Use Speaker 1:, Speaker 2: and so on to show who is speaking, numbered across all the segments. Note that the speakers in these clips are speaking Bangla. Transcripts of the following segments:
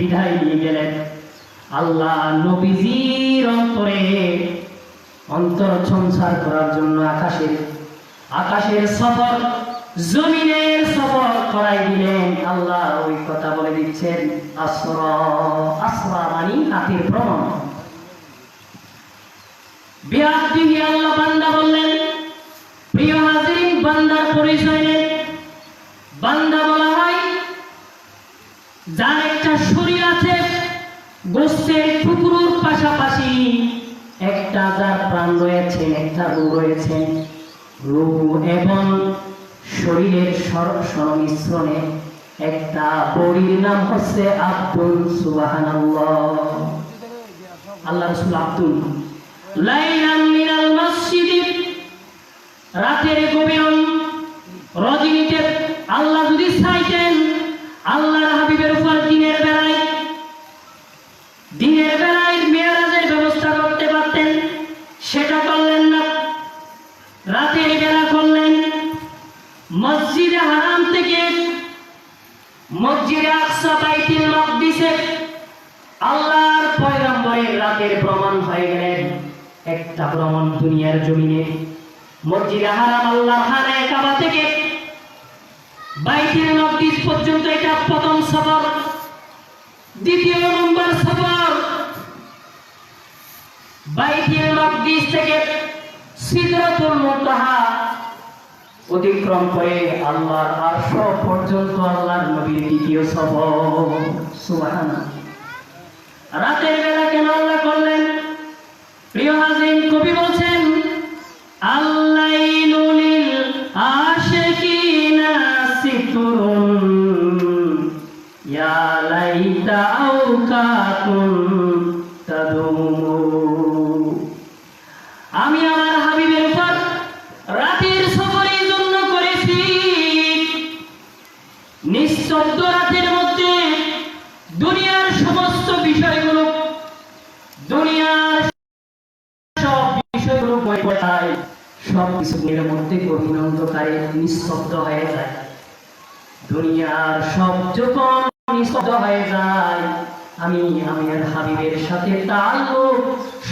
Speaker 1: বিদায় নিয়ে গেলেন। আল্লাহ নবীজির অন্তরে অন্তর সংসার করার জন্য আকাশের আকাশের সফর, জমিনের সফর করাই দিলেন। আল্লাহ ওই কথা বলে দিচ্ছেন, আসরা আসরা মানি হাতের ভ্রমণ বিরাট আল্লাহ বান্দা বললেন প্রিয় হাজিরিন বান্দার পরিচয় নেন বান্দা বলা হয় যার একটা শরীর আছে গোস্তের টুকরোর পাশাপাশি একটা যার প্রাণ রয়েছে, একটা রু রয়েছে। রু এবং শরীরের সংমিশ্রণে একটা বড়ির নাম হচ্ছে আব্দুল সুবাহান আল্লাহ রসুল আব্দুল। লাইলাম মিনাল মসজিদি রাতের গভীরম রজনীতে আল্লাহ যদি চাইতেন আল্লাহর ভ্রমণ দুনিয়ার জমিনে। মসজিদে হারাম আল্লাহর হানায় কাবা থেকে। বাইতুল মাকদিস পর্যন্ত এটা প্রথম সফর। দ্বিতীয় নম্বর সফর। বাইতুল মাকদিস থেকে সিদরাতুল মুনতাহা অতিক্রম করে আল্লাহর আরশ পর্যন্ত আল্লাহর নবীর দ্বিতীয় সফর। সুবহানাল্লাহ। রাতের বেলা কেন আল্লাহ করলেন? প্রিয় হাজিন কবি বলছেন আল্লাইলুলিল আশিকিনা সিতরুন ইয়া লাইতা আওকাতুন বিষয়গুলো সব কিছু কিছুর মধ্যে গভীর অন্ধকারে নিস্তব্ধ হয়ে যায়। দুনিয়ার সব যখন নিস্তব্ধ হয়ে যায়। আমি আমার হাবিবের সাথে তাল্লুক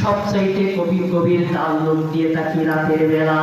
Speaker 1: সবচাইতে কবির কবির তাল্লুক দিয়ে থাকি রাতের বেলা।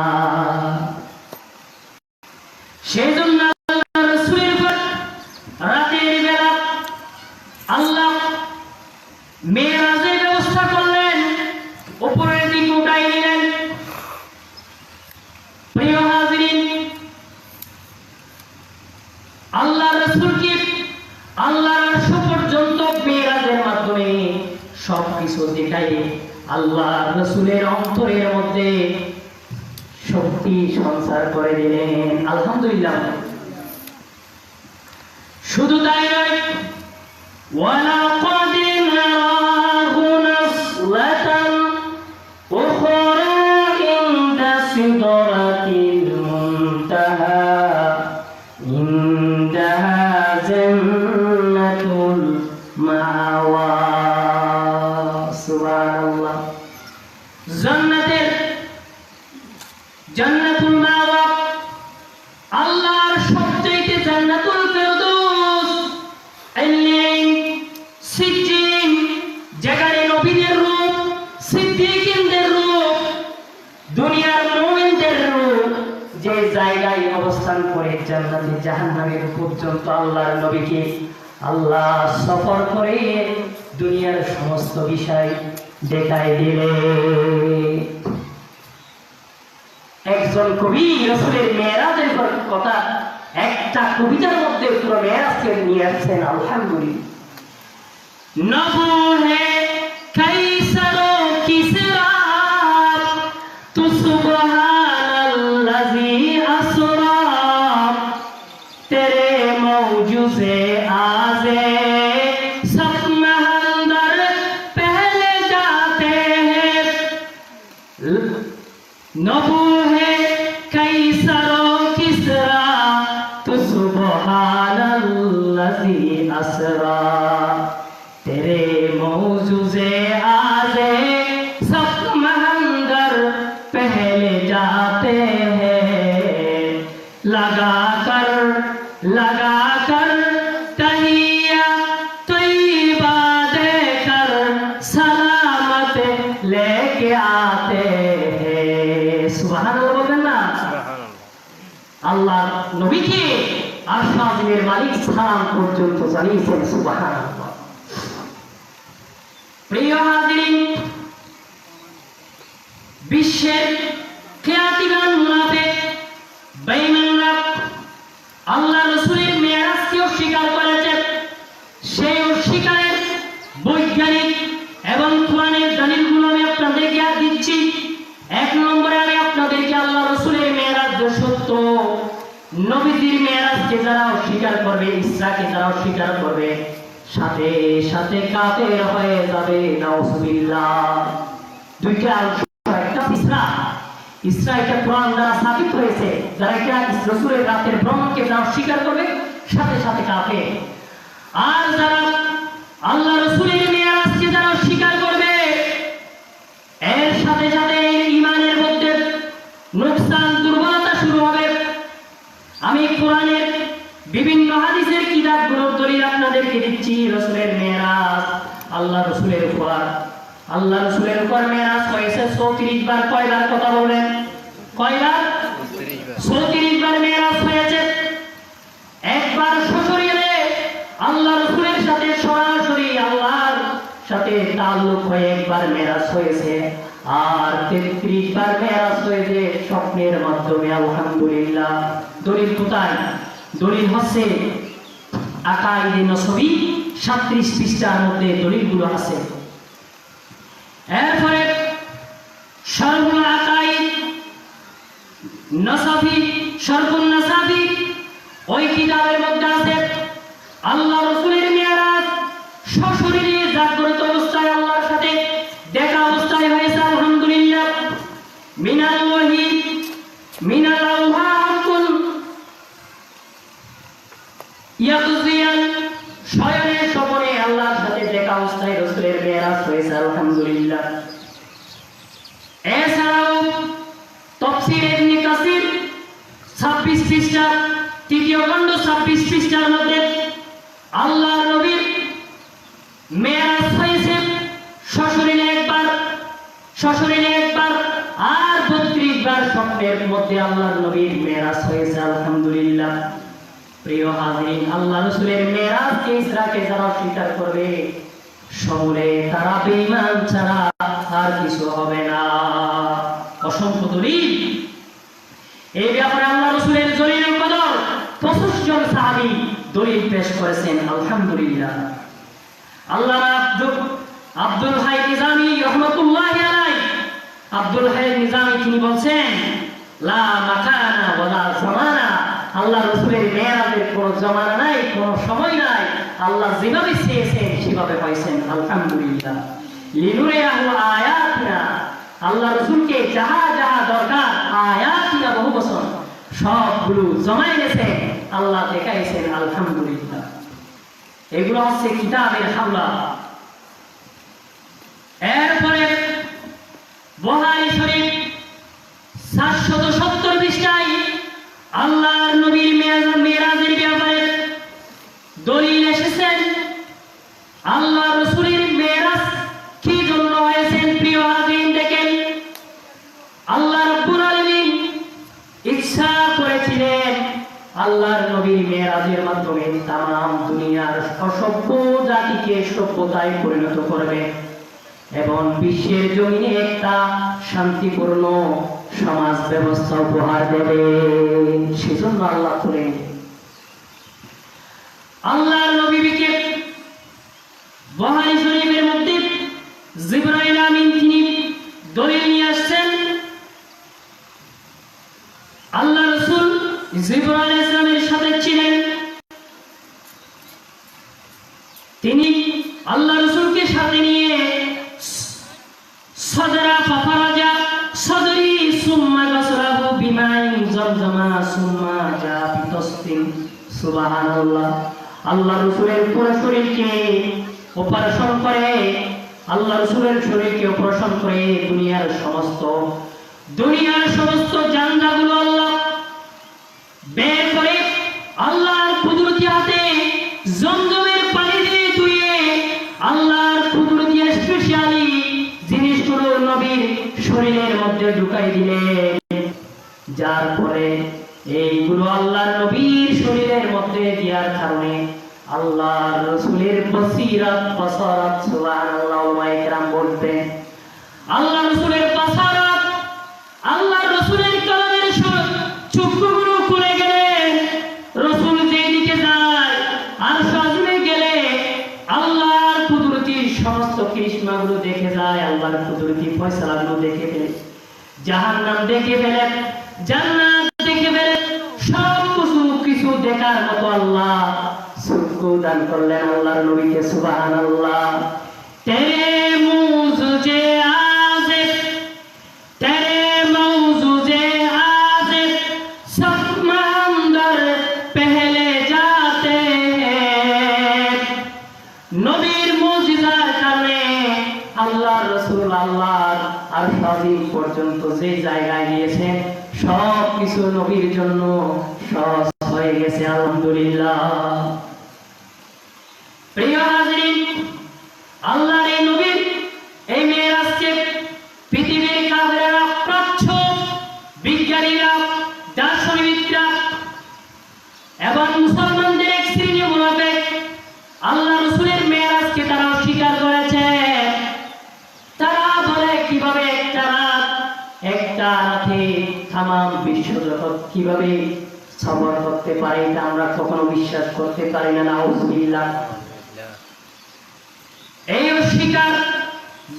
Speaker 1: আল্লাহ। জান্নাতের জান্নাতুল মাওয়া আল্লাহর সবচেয়ে জান্নাতুল ফেরদৌস। আইলিন সিজ্জিন জাগারে নবীদের রূপ, সিদ্দিকিনদের রূপ, দুনিয়ার মুমিনদের রূপ, যে জায়গায় অবস্থান করে জান্নাতে জাহান্নামের পর্যন্ত আল্লাহর নবীকে আল্লাহ সফর করে দুনিয়ার সমস্ত বিষয় দেখাই দিলে। একজন কবি রসুলের মেয়েরাজের কথা একটা কবিতার মধ্যে পুরো মেয়েরাজকে নিয়ে আসছেন আলহামদুলিল্লাহ। নবু হে কাইসারো কিসরা তু সুবহানাল্লাযী আসরা তেরে মৌজুজে আজে। পর্যন্ত জানিয়েছেন সুবহানাল্লাহ। প্রিয় হাজিরিন বিশ্বের ইসরাকে যারা অস্বীকার করবে, সাথে সাথে কাফের হয়ে যাবে, নাউজুবিল্লাহ। দুইটা একটা ইসরা ইসরা এটা কোরআন দ্বারা স্থাপিত হয়েছে। যারা এটা রাতের ভ্রমণকে অস্বীকার করবে, সাথে সাথে আর যারা আল্লাহ রসুলের মেয়ারাজকে যারা অস্বীকার করবে, এর সাথে সাথে ইমানের মধ্যে নোকসান, দুর্বলতা শুরু হবে। আমি কোরআনের বিভিন্ন হাদিসের কিতাবগুলোর দলিল আপনাদেরকে দিচ্ছি, রসুলের মেরাজ আল্লাহ রসুলের উপর। আল্লাহ রসুলের উপর মেরাজ হয়েছে চৌত্রিশ বার কয়বার কথা বলবেন? কয়বার? চৌত্রিশ বার মেরাজ হয়েছে। একবার সশরীরে আল্লাহ রসুলের সাথে সরাসরি আল্লাহর সাথে তাল্লুক হয়ে একবার মেরাজ হয়েছে। আর তেত্রিশ বার মেরাজ হয়েছে স্বপ্নের মাধ্যমে, আলহামদুলিল্লাহ। দলিল কোথায়? দলিল হচ্ছে আকাইদে নসবি সাত্রিশ পৃষ্ঠার মধ্যে দলিলগুলো আছে। এরপরে আল্লাহ রসুলের মেয়ারাজ, সশরীরে জাগ্রত অবস্থায় আল্লাহর সাথে দেখা অবস্থায় হয়েছে আলহামদুলিল্লাহ মিনাল ওয়াহি মিনাল আউহা হাক্কুন ইয়াকজিয়ান শয়নের স্বপনে আল্লাহর সাথে দেখা অবস্থায় রসুলের মেয়ারাজ হয়েছে, আলহামদুলিল্লাহ। এছাড়াও তফসির ইবনে কাসির ছাব্বিশ পৃষ্ঠা তৃতীয় খণ্ড ছাব্বিশ পৃষ্ঠার মধ্যে আল্লাহ নবীর মেয়াজ হয়েছে। শ্বশুরিলে একবার শ্বশুরিলে একবার, আর বত্রিশ বার স্বপ্নের মধ্যে আল্লাহ নবীর মেয়াজ হয়েছে, আলহামদুলিল্লাহ। প্রিয় হাজিরিন, আল্লাহ রসুলের মেয়াজকে ইসরাকে যারা স্বীকার করবে, সমূলে তারা বেঈমান ছাড়া আর কিছু হবে না। অসংখ্য দলিল। এই ব্যাপারে আল্লাহ রসুলের জলিলের কদর পঁচিশ জন সাহাবি দলিল পেশ করেছেন, আলহামদুলিল্লাহ। আল্লাহ আব্দুল হাই নিজামি রহমতুল্লাহ আব্দুল হাই নিজামি তিনি বলছেন, লা মাকানা ওয়ালা জামানা। আল্লাহ রসুলের মেয়েরাজের কোনো সময় নাই। আল্লাহ যেভাবে চেয়েছেন, সেভাবে হয়েছেন। আলহামদুলিল্লাহ। আয়াতিনা। আল্লাহ রসুলকে যাহা যাহা দরকার, আয়াতিনা বহু বছর সবগুলো জমাই গেছে আল্লাহ দেখাইছেন, আলহামদুলিল্লাহ। এগুলো হচ্ছে কিতাবের হামলা। এরপরে বহারি শরীফ সাতশত সত্তর পৃষ্ঠায় আল্লাহর ব্যাপারে দলিল এসেছেন। আল্লাহ রসুলের মেরাজ কি জন্য হয়েছেন প্রিয় হাজিন দেখেন। আল্লাহ রব্বুল আলামিন ইচ্ছা করেছিলেন আল্লাহর নবীর মেরাজের মাধ্যমে তাম দুনিয়ার অসভ্য জাতিকে সভ্যতায় পরিণত করবে এবং বিশ্বের জমিনে একটা শান্তিপূর্ণ সমাজ ব্যবস্থা উপহার দেবে। সেজন্য আল্লাহ করে আল্লাহর নবীকে বহারি শরীফের মধ্যে জিব্রাইল আমিন তিনি দলিল নিয়ে আসছেন। আল্লাহ রসুল জিব্রাইল ইসলামের সাথে ছিলেন। তিনি আল্লাহ রসুলকে সাথে নিয়ে সদরা ফাফারাজা সদরি সুম্মা গাসরাহু বিমাইন জমজমা সুম্মা জা বিতস্তিন সুবহানাল্লাহ। আল্লাহ রসুলের পুরো শরীরকে অপারেশন করে, আল্লাহ রসুলের শরীরকে অপারেশন করে দুনিয়ার সমস্ত দুনিয়ার সমস্ত জানজাগুলো আল্লাহ বের করে আল্লাহর কুদরতি হাতে পানি দিয়ে ধুয়ে আল্লাহর কুদরতি স্পেশালি জিনিসগুলো নবীর শরীরের মধ্যে ঢুকাই দিলেন। যার পরে এইগুলো আল্লাহর নবীর শরীরের মধ্যে দেওয়ার কারণে আল্লাহর রসুলের বসিরাত, বসরাত, সুবহানাল্লাহ ওলামায়ে কেরাম বলতেন আল্লাহ রসুলের বসরাত আল্লাহ রসুলের কলমের চক্ষুগুলো খুলে গেলেন রসুল যেদিকে যায় আর সাজনে গেলে, আল্লাহর কুদরতির সমস্ত কৃষ্ণাগুলো দেখে যায়, আল্লাহর কুদরতি ফয়সালাগুলো দেখে ফেলে, জাহান্নাম দেখে ফেলেন জান্নাত আল্লাহ সুরকু দান করলেন আল্লাহর নবীকে সুবাহান আল্লাহ নবীর আল্লাহ আর সাদিক পর্যন্ত যে জায়গায় গিয়েছেন সব কিছু নবীর জন্য সহজ গেছে আলহামদুলিল্লাহ। প্রিয় আল্লাহর এই নবীর এই পৃথিবীর প্রাচ্য বিজ্ঞানীরা, দার্শনিকরা এবং মুসলমানদের এক শ্রেণি আল্লাহ রসুলের তারা অস্বীকার করেছে। তারা বলে, কীভাবে একটা রাত, একটা রাতে বিশ্ব জগৎ কীভাবে সফর করতে পারে এটা আমরা কখনো বিশ্বাস করতে পারি না এই অস্বীকার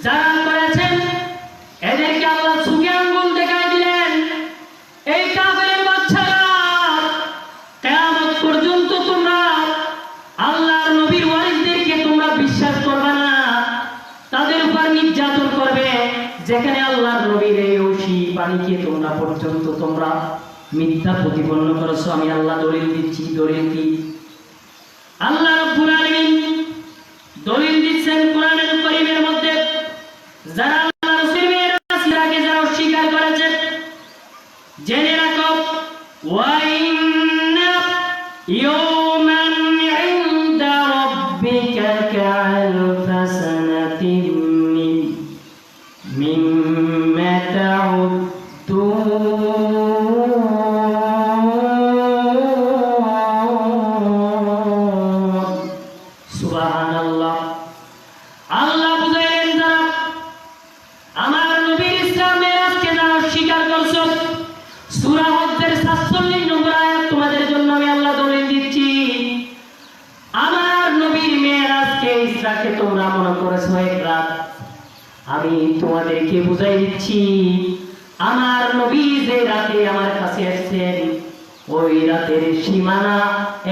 Speaker 1: যারা করেছেন, এদেরকে আল্লাহ সুখে আঙ্গুল দেখাই দিলেন। এই বাচ্চারা, কেয়ামত পর্যন্ত তোমরা নবীর ওয়ারিসদেরকে তোমরা বিশ্বাস করবে না। তাদের উপর নির্যাতন করবে, যেখানে আল্লাহর নবীর এই ঐশী বাণীকে তোমরা পর্যন্ত তোমরা মিথ্যা প্রতিপন্ন করেছ আমি আল্লাহ দলিল দিচ্ছি দলিল কি সুবহানাল্লাহ। আল্লাহ বুঝাইলেন যারা, আমার নবীর ইসলামের আজকে যারা স্বীকার করছ, সূরা হজ্জের 47 নম্বর আয়াত তোমাদের জন্য আমি তোমাদেরকে বুঝাই দিচ্ছি, আমার নবী যে রাতে আমার কাছে এসেছেন ওই রাতের সীমানা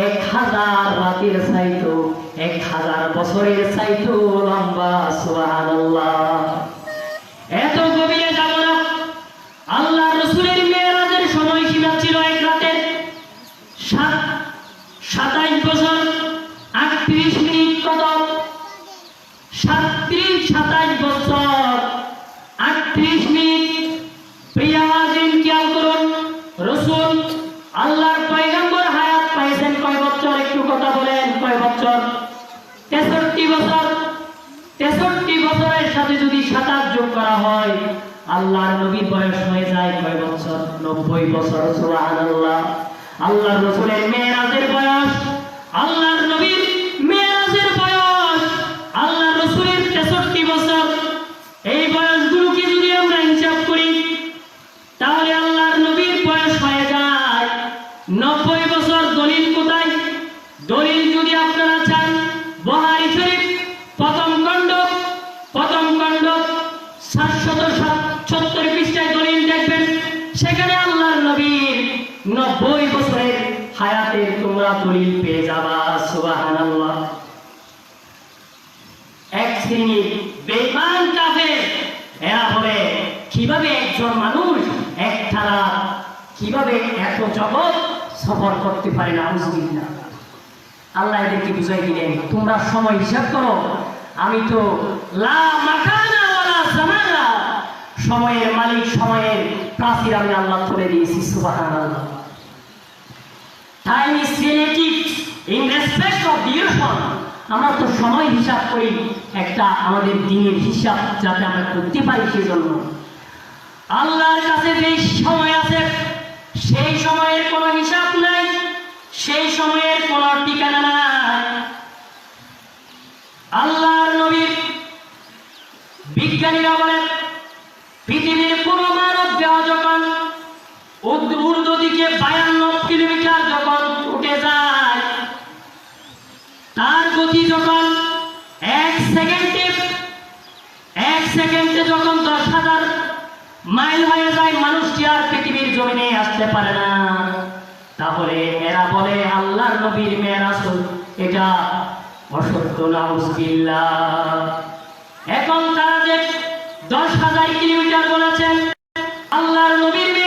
Speaker 1: এক হাজার রাতের চাইতো, এক হাজার বছরের চাইতো লম্বা, সুবহানাল্লাহ। এত গভীরে যাব না। আল্লাহ রসুলের মেয়েরাজের সময়সীমা ছিল এক রাতে সাত, সাতাইশ বছর, আটত্রিশ মিনিট কত? সাতত্রিশ, সাতাইশ বছর আটত্রিশ মিনিট প্রিয়া আজিম খেয়াল করুন রসুল আল্লাহর পয়গম্বর হায়াত পাইছেন কয় বছর? একটু কথা বলেন, কয় বছর? তেষট্টি বছর। তেষট্টি বছরের সাথে যদি সাতাশ যোগ করা হয়, আল্লাহর নবী বয়স হয়ে যায় কয় বছর? নব্বই বছর আল্লাহ আল্লাহ রসুলের মেয়েরাজের বয়স, আল্লাহর নবীর তোমরা দলিল পেয়ে যাবা এক কাফের, এরা বলে, কীভাবে একজন মানুষ কীভাবে এত জগৎ সফর করতে পারে না? আউযুবিল্লাহ আল্লাহ এদেরকে বুঝাই দিলেন, তোমরা সময় হিসাব করো, আমি তো সময়ের মালিক, সময়ের প্রাচীর আমি আল্লাহ তুলে দিয়েছি, সুবহানাল্লাহ। Time is relative in respect of duration আমরা তো সময় হিসাব করি, একটা আমাদের দিনের হিসাব যাতে আমরা করতে পারি সেজন্য। আল্লাহর কাছে যে সময় আছে, সেই সময়ের কোনো হিসাব নাই, সেই সময়ের কোনো ঠিকানা নাই। আল্লাহর নবীর বিজ্ঞানীরা বলেন, পৃথিবীর কোন মানব দেহ যখন উদ- দিকে বায়ান্ন তার গতি যখন এক সেকেন্ডে এক সেকেন্ডে যখন দশ হাজার মাইল হয়ে যায়, মানুষটি আর পৃথিবীর জমিনে আসতে পারে না। তাহলে এরা বলে, আল্লাহর নবীর মেয়েরাজ, এটা অসত্য, নাউজবিল্লাহ। এখন তারা যে দশ হাজার কিলোমিটার বলেছেন, আল্লাহর নবীর মেয়েরাজের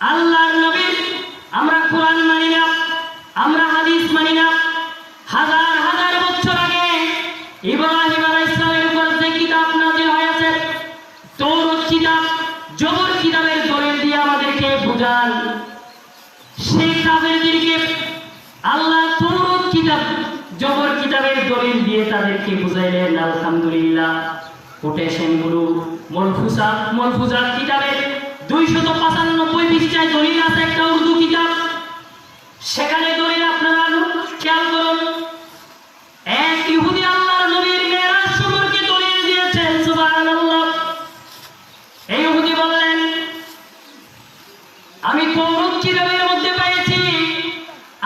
Speaker 1: আল্লাহর নবীর আমরা কোরআন মানি না, আমরা হাদিস মানি না। হাজার হাজার বছর আগে ইব্রাহিম আলাইহিস সালামের উপর যে হয়েছে তৌরাত কিতাব জবর কিতাবের দলিল দিয়ে আমাদেরকে বুঝান। সেই কাফেরদেরকে আল্লাহ তৌরাত কিতাব জবর কিতাবের দলিল দিয়ে তাদেরকে বুঝাইলেন, আলহামদুলিল্লাহ। কোটেশনগুলো মলফুজা মলফুজা কিতাবের দুইশত পঁচানব্বই পৃষ্ঠায় দলিল আছে, একটা উর্দু কিতাব। সেখানে দলিল আপনারা খেয়াল করুন। এক ইহুদি আল্লাহর নবীর মেয়েরাজ সম্পর্কে দলিল দিয়েছেন সুবহানাল্লাহ। এই ইহুদি বললেন, আমি তৌরত কিতাবের মধ্যে পেয়েছি,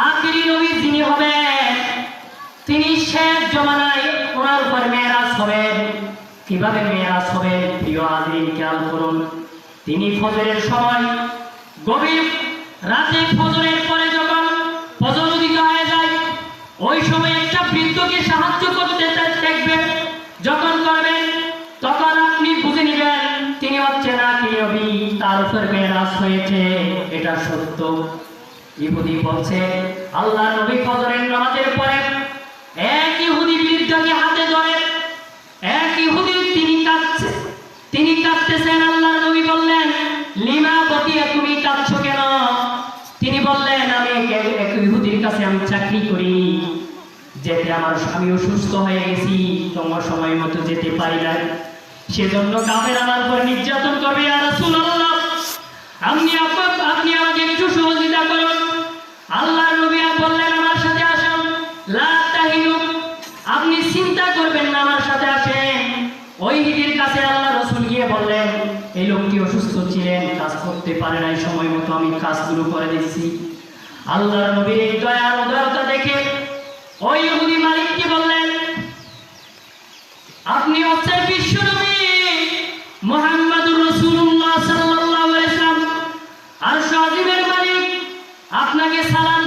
Speaker 1: আখিরি নবী যিনি হবেন, তিনি শেষ জমানায় ওনার উপর মেয়েরাজ হবেন। কীভাবে মেয়েরাজ হবেন, প্রিয় আদিন খেয়াল করুন। তিনি ফজরের সময় গভীর রাতে ফজরের পরে যখন ফজর উদিত হয়ে যায়, ওই সময় একটা বৃদ্ধকে সাহায্য করতে দেখবেন যখন করবেন তখন আপনি বুঝে নেবেন তিনি হচ্ছে না কি নবী, তার উপর মেরাজ হয়েছে, এটা সত্য। ইহুদি বলছে, আল্লাহ নবী ফজরের নামাজের পরে এক ইহুদি বৃদ্ধকে হাতে ধরে, এক ইহুদি তিনি কাঁদছে, তিনি কাঁদতেছেন আল্লাহ নবী বললেন লিমা বতিয়া তুমি কাঁদছো কেন তিনি বললেন আমি এক- এক ইহুদির কাছে আমি চাকরি করি। যেতে আমার স্বামী অসুস্থ হয়ে গেছি। তোমার সময় মতো যেতে পারি না। সেজন্য কাফের আমার উপর নির্যাতন করবে আর রাসূলুল্লাহ। আপনি আপনি আমাকে একটু সহযোগিতা করুন। আল্লাহর নবী বললেন, আমার সাথে আসুন। লা আপনি চিন্তা করবেন না, আমার সাথে আসেন। ওই হিদির কাছে আল্লাহ রসুল গিয়ে বললেন, এই লোকটি অসুস্থ ছিলেন, কাজ করতে পারে নাই, সময় মতো আমি কাজগুলো করে দিচ্ছি। আল্লাহর নবীর এই দয়ার উদারতা দেখে ওই ইহুদি মালিককে বললেন? আপনি হচ্ছে বিশ্বনবী মোহাম্মদুর রসুল্লাহ সাল্লাহ আর সজীবের মালিক আপনাকে সালাম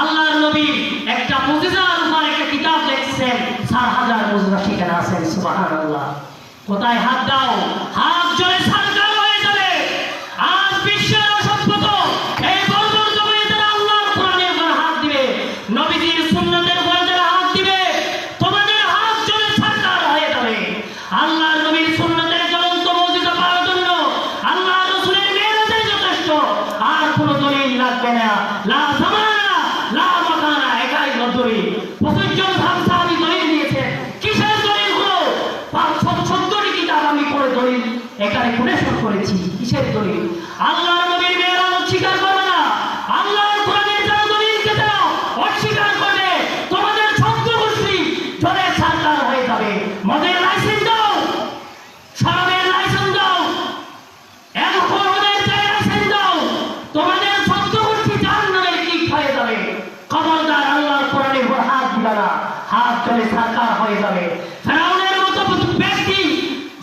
Speaker 1: আল্লাহর নবী একটা মুজিজার উপর একটা কিতাব লিখছেন, চার হাজার মুজিজা ঠিকানা আছেন সুবহানাল্লাহ। কোথায় হাত দাও? কিতাব আমি করে এখানে কোটেশন করেছি। কিসের দলিল আল্লাহর নবীর মেয়েরা অস্বীকার করবে না আল্লাহর কোরআনের যারা দলিলকে তারা অস্বীকার করবে তোমাদের ছদ্ম গোষ্ঠী জলে সরকার হয়ে যাবে মদের লাইসেন্স দাও শরাবের লাইসেন্স দাও এখন ওদের চাই লাইসেন্স দাও তোমাদের ছদ্ম গোষ্ঠী জাহান নামের ঠিক হয়ে যাবে খবরদার আল্লাহর কোরআনের উপর হাত দিবে না হাত চলে সরকার হয়ে যাবে ফেরাউনের মতো ব্যক্তি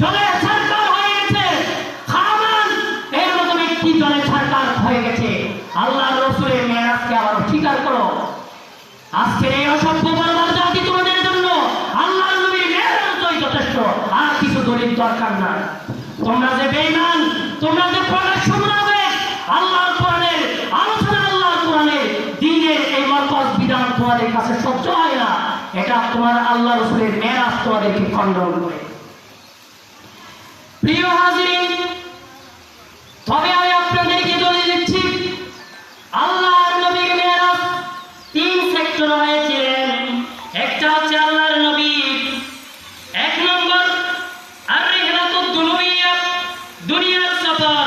Speaker 1: জলে সরকার হয়ে গেছে হামান এর মতো ব্যক্তি জলে সরকার হয়ে গেছে আল্লাহ রসুলের মেয়েরাজকে আবার স্বীকার করো আজকের এই অসভ্য বর্বর জাতি তোমাদের জন্য আল্লাহ নবীর মেহরতই যথেষ্ট আর দরকার নাই তোমরা যে বেঈমান, তোমরা যে প্রকাশ্য মুনাফিক আল্লাহর আলোচনা আল্লাহর এই বিধান তোমাদের কাছে সহ্য হয় না। এটা তোমার আল্লাহ রসুলের তোমাদেরকে খণ্ডন করে। প্রিয় হাজিরিন, তবে আমি আপনাদেরকে দলিল দিচ্ছি, আল্লাহর নবীর মেরাজ তিন সেক্টর হয়েছিলেন একটা হচ্ছে আল্লাহর নবী এক নম্বর আর রিহলাতুদ দুনিয়া দুনিয়ার সফর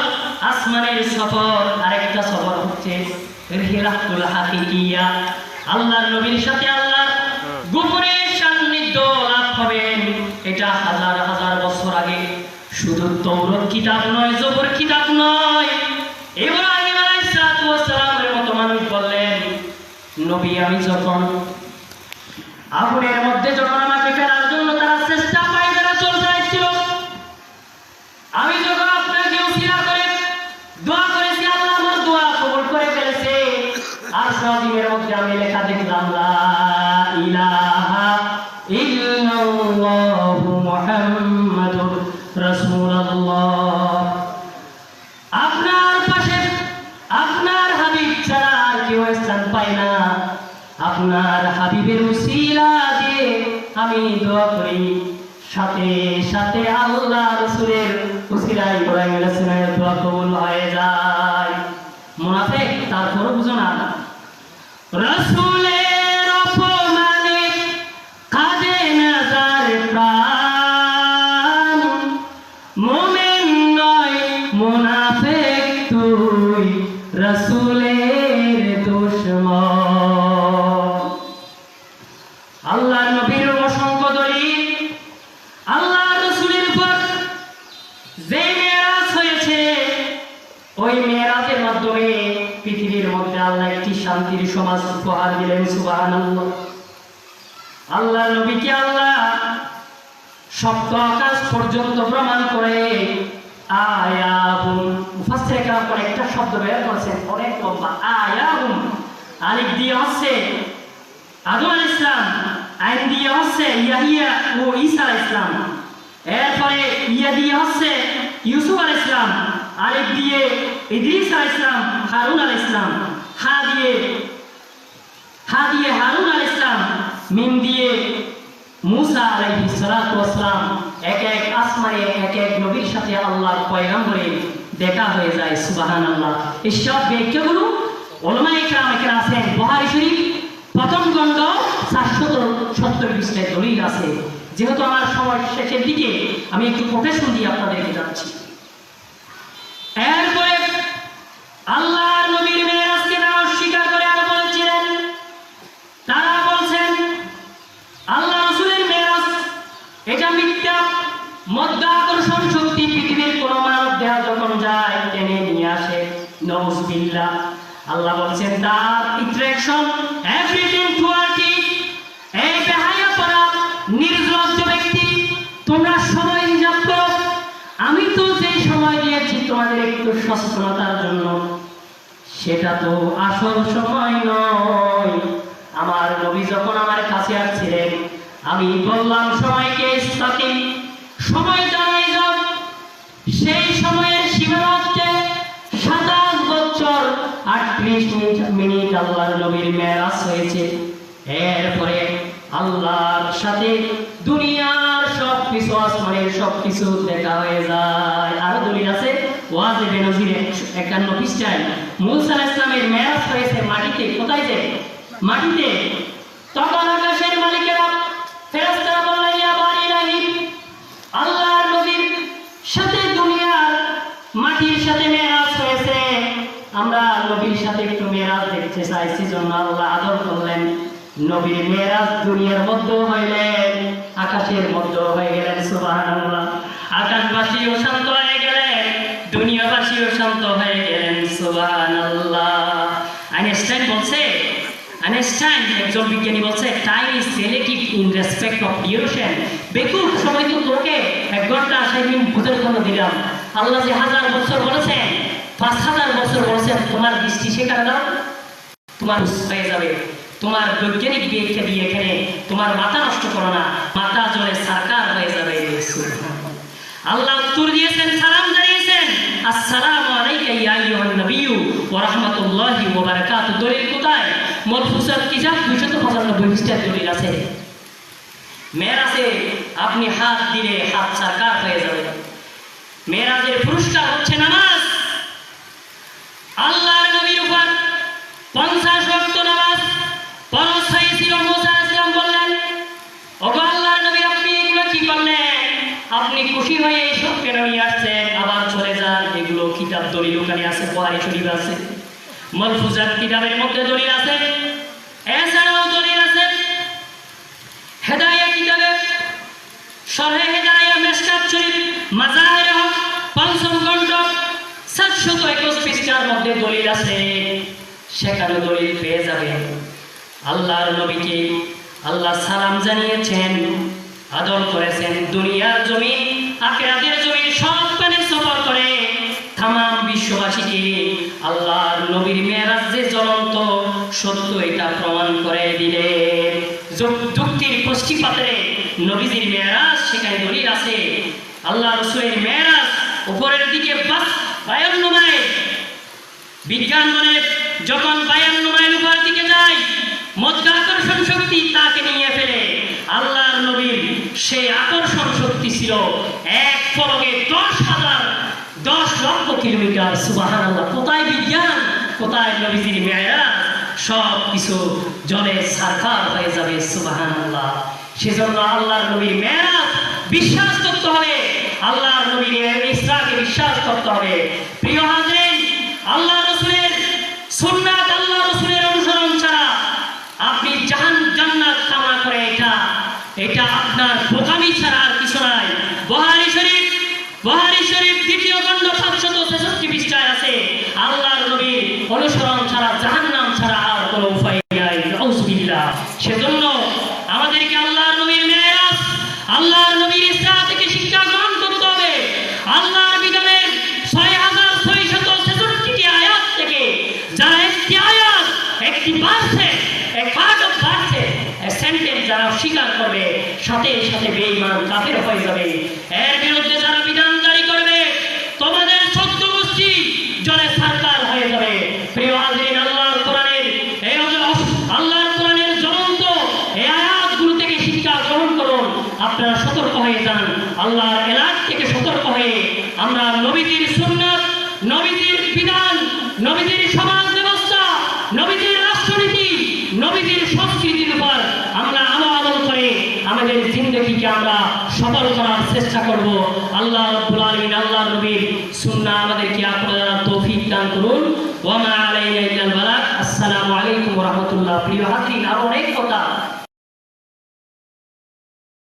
Speaker 1: আসমানের সফর, আরেকটা সফর হচ্ছে আল্লাহর নবীর সাথে আল্লাহ গোপনে সান্নিধ্য লাভ হবেন এটা হাজার হাজার বছর আগে শুধু তৌরত কিতাব নয়, জবর কিতাব নয়। ইব্রাহিম নবী, আমি যখন আগুনের মধ্যে যখন আমাকে ফেরার জন্য তারা চেষ্টা পাই তারা চলতে ছিল আমি যখন আপনাকে উসিলা করে দোয়া করেছি আল্লাহ আমার দোয়া কবুল করে ফেলেছে আর আমি লেখা দেখলাম আপনার হাবিবের উসিলা দিয়ে আমি দোয়া করি, সাথে সাথে আল্লাহ রসুলের উসিলা ইব্রাহিম আলাইহিসসালামের দোয়া কবুল হয়ে যায়। মুনাফিক তারপর বুঝো না রসুলের অপমানে কাঁদে নাজার প্রাণ। মোমেন নয় মুনাফিক তুই রসুলের সমাজ উপহার দিলেন আল্লাহ নবীকে আল্লাহ সপ্ত আকাশ পর্যন্ত প্রমাণ করে আয়াহুম শব্দ বের করেছেন, অনেক লম্বা, আয়াহুম, আলিফ দিয়ে হচ্ছে আদম আল ইসলাম আইন দিয়ে হচ্ছে ইয়াহিয়া ও ঈসা আল ইসলাম এরপরে ইয়া দিয়ে হচ্ছে ইউসুফ আল ইসলাম আলিফ দিয়ে ইদ্রিস আল ইসলাম হারুন আল ইসলাম হা দিয়ে হা দিয়ে হারুন আল ইসলাম, মিম দিয়ে মুসা আলাইহিস সালাতু ওয়াসসালাম, এক এক আসমানে, এক এক নবীর সাথে আল্লাহর পয়গম্বরে দেখা হয়ে যায়, সুবহানাল্লাহ। এই সব ব্যাখ্যাগুলো ওলামায়ে কেরাম এখানে আছেন। বুখারী শরীফ, প্রথম খণ্ড চারশত সত্তর পৃষ্ঠায় দলিল আছে। যেহেতু আমার সময় শেষের দিকে, আমি একটু কোটেশন দিয়ে আপনাদেরকে যাচ্ছি। নজবিল্লা আল্লাহ বলছেন তার ইন্টারেকশন এভরিথিং এই বেহায়া পড়া নির্লজ্জ ব্যক্তি, তোমরা সময় হিসাব করো। আমি তো যে সময় দিয়েছি, তোমাদের একটু সচেতনতার জন্য। সেটা তো আসল সময় নয়। আমার নবী যখন আমার কাছে আসছিলেন, আমি বললাম সময়কে সময় আল্লাহর নবীর মেরাজ হয়েছে। এরপরে আল্লাহর সাথে দুনিয়ার সব কিছু আসমানের সব কিছু দেখা হয়ে যায়। আরও দলিল আছে ওয়াজে বেনজিরে একান্ন ইসলামের মেরাজ হয়েছে মাটিতে। কোথায় যে? মাটিতে। তখন আকাশের মালিকেরা রাহিম, আল্লাহর নবীর সাথে দুনিয়ার মাটির সাথে মেরাজ হয়েছে। আমরা নবীর সাথে একটু মেরাজ দেখতে চাইছি জন্য আল্লাহ আদর করলেন। নবীর মেরাজ দুনিয়ার মধ্যে হইলেন, আকাশের মধ্যে হয়ে গেলেন, সুবহানাল্লাহ। আকাশবাসীও শান্ত হয়ে গেলেন, দুনিয়াবাসীও শান্ত হয়ে গেলেন, সুবহানাল্লাহ। আইনস্টাইন বলছে, আইনস্টাইন একজন বিজ্ঞানী বলছে time is relative in respect of duration বেকুব সময় তো তোকে এক ঘণ্টা আশাই দিন ভূতের জন্য দিলাম। আল্লাহ যে হাজার বছর বলেছেন, পাঁচ হাজার বছর বলেছেন, তোমার দৃষ্টি সেখানে দাও তোমার হয়ে যাবে। তোমার বৈজ্ঞানিক ব্যাখ্যা দিয়ে এখানে তোমার মাথা নষ্ট করো না, মাথা জলে সারকার হয়ে যাবে। আল্লাহ উত্তর দিয়েছেন, সালাম জানিয়েছেন। আসসালামু আলাইকা ইয়া আইয়ুহান নাবিয়্যু ওয়া রাহমাতুল্লাহি ওয়া বারাকাতুহু। দলিল কোথায়? মরফুসাত কিতাব 295 পৃষ্ঠার দলিল আছে। মেরাজে আপনি হাত দিলে হাত সারকার হয়ে যাবে। মেরাজের পুরস্কার হচ্ছে নামাজ। আল্লাহর নবীর উপর পঞ্চাশ ওয়াক্ত নামাজ ফরজ হয়েছিল মুসা আসলাম বললেন ওগো আল্লাহর নবী, আপনি এগুলো কি করলেন? আপনি খুশি হয়ে এইসব কেন নিয়ে আসছেন? আবার চলে যান। এগুলো কিতাব দলিল, ওখানে আছে, বুহারি শরীফ আছে। মলফুজাত কিতাবের মধ্যে দলিল আছে। এছাড়াও দলিল আছে। হেদায়া কিতাবে, শরহে হেদায়া মেশকাত শরীফ, মাজাহির হক, পঞ্চম খণ্ড, সাতশত একুশ পৃষ্ঠার মধ্যে দলিল আছে। সেখানে দলিল পেয়ে যাবে। আল্লাহর নবীকে আল্লাহ সালাম জানিয়েছেন, আদর করেছেন, দুনিয়ার জমি আখেরাতের জমি সব পানে সফর করে তাম বিশ্ববাসীকে আল্লাহর নবীর মেরাজ যে জ্বলন্ত সত্য এটা প্রমাণ করে দিলে। যুক- যুক্তির পশ্চিপাতে নবীজির মেরাজ, সেখানে দলিল আছে। আল্লাহ রসুলের মেরাজ উপরের দিকে বাস মাইল বিজ্ঞান বলে যখন বায়ান্ন মাইল উপর দিকে যায় মধ্য আকর্ষণ শক্তি তাকে নিয়ে ফেলে। আল্লাহর নবীর সেই আকর্ষণ শক্তি ছিল এক পলকে দশ হাজার, দশ লক্ষ কিলোমিটার। আল্লাহ কোথায় বিজ্ঞান? কোথায় নবীজির মেয়েরাজ? সব কিছু জলে সারকার হয়ে যাবে সুবাহান আল্লাহ সেজন্য আল্লাহর নবীর মেয়েরাজ বিশ্বাস করতে হবে। আল্লাহর নবীর ইসরাকে বিশ্বাস করতে হবে। প্রিয় হাজরিন, আল্লাহ সুন্নাত আল্লাহ রসুলের অনুসরণ ছাড়া আপনি জাহান, জান্নাত কামনা করে এটা এটা আপনার বোকামি ছাড়া আর কিছু নাই। বহারি শরীফ বহারি শরীফ দ্বিতীয় খণ্ড পাঁচশত ছেষট্টি পৃষ্ঠায় আছে, আল্লাহর নবীর অনুসরণ ছাড়া, জাহান্নাম ছাড়া আর কোনো উপায় নাই। নাউজুবিল্লাহ। সেজন্য আমাদেরকে আল্লাহর নবীর মেরাজ আল্লাহর নবীর ইসরা থেকে শিক্ষা গ্রহণ করতে হবে। আল্লাহর বিধানের ছয় হাজার ছয়শত ছেষট্টিটি আয়াত থেকে যারা একটি আয়াত বাড়ছে অফ বাড়ছে সেন্টেন্স যারা স্বীকার করবে, সাথে সাথে বেঈমান কাফের হয়ে যাবে। এর বিরুদ্ধে যারা বিধান